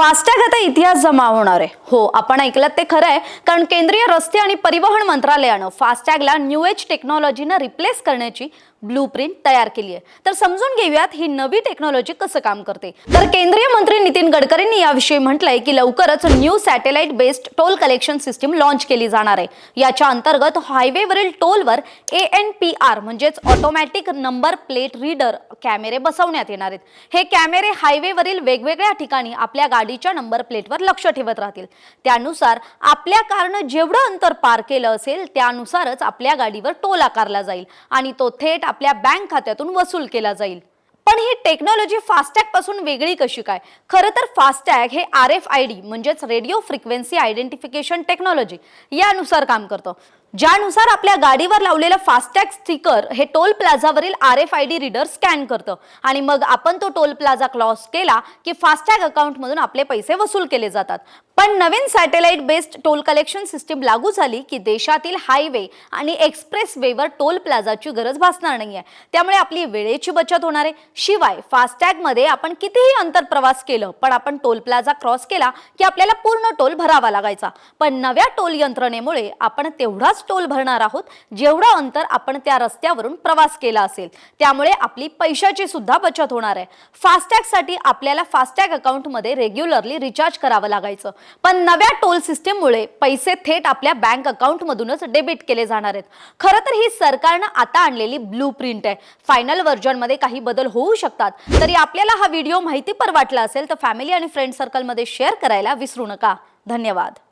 FASTag आता इतिहास जमा होणार आहे. हो आपण ऐकलं ते खरं आहे कारण केंद्रीय रस्ते आणि परिवहन मंत्रालयानं फास्टॅगला न्यू एज टेक्नॉलॉजीनं रिप्लेस करण्याची ब्लू प्रिंट तयार केली आहे. तर समजून घेऊयात ही नवी टेक्नॉलॉजी कसं काम करते. तर केंद्रीय मंत्री नितीन गडकरींनी याविषयी म्हटलंय की लवकरच new satellite based toll collection system launch केली जाणार आहे. याच्या अंतर्गत हायवेवरील टोलवर ए एन पी आर म्हणजेच ऑटोमॅटिक नंबर प्लेट रीडर कॅमेरे बसवण्यात येणार आहेत. हे कॅमेरे हायवेवरील वेगवेगळ्या ठिकाणी आपल्या गाडी गाडीच्या नंबर प्लेटवर लक्ष ठेवत राहतील. त्यानुसार आपल्या कारनं जेवढं अंतर पार केलं असेल त्यानुसारच आपल्या गाडीवर टोल आकारला जाईल आणि तो थेट आपल्या बँक खात्यातून वसूल केला जाईल. पण ही टेक्नॉलॉजी फास्टॅगपासून वेगळी कशी काय? खरं तर फास्टॅग हे आर एफ आय डी म्हणजेच रेडिओ फ्रिक्वेन्सी आयडेंटिफिकेशन टेक्नॉलॉजी यानुसार काम करतं. ज्यानुसार आपल्या गाडीवर लावलेलं फास्टॅग स्टिकर हे toll प्लाझावरील R F I D reader scan करतं. आणि मग आपण तो टोल प्लाझा क्रॉस केला की फास्टॅग अकाउंटमधून आपले पैसे वसूल केले जातात. पण नवीन satellite based toll collection system लागू झाली की देशातील हायवे आणि एक्सप्रेस वेवर टोल प्लाझाची गरज भासणार नाही आहे त्यामुळे आपली वेळेची बचत होणार आहे. शिवाय फास्टॅगमध्ये आपण कितीही अंतर प्रवास केलं पण आपण टोल प्लाझा क्रॉस केला की आपल्याला पूर्ण टोल भरावा लागायचा. पण नव्या टोल यंत्रणेमुळे आपण तेवढाच टोल भरणार आहोत जेवढं अंतर आपण त्या रस्त्यावरून प्रवास केला असेल. त्यामुळे आपली पैशाची सुद्धा बचत होणार आहे. फास्टॅगसाठी आपल्याला फास्टॅग अकाउंटमध्ये रेग्युलरली रिचार्ज करावं लागायचं. पण नव्या टोल सिस्टीममुळे पैसे थेट आपल्या बँक अकाउंट मधूनच डेबिट केले जाणार आहेत. खरं तर ही सरकारनं आता आणलेली ब्लू प्रिंट आहे. फायनल व्हर्जनमध्ये काही बदल होऊ शकतात. तरी आपल्याला हा व्हिडिओ माहितीपर वाटला असेल तर फॅमिली आणि फ्रेंड सर्कलमध्ये शेअर करायला विसरू नका. धन्यवाद.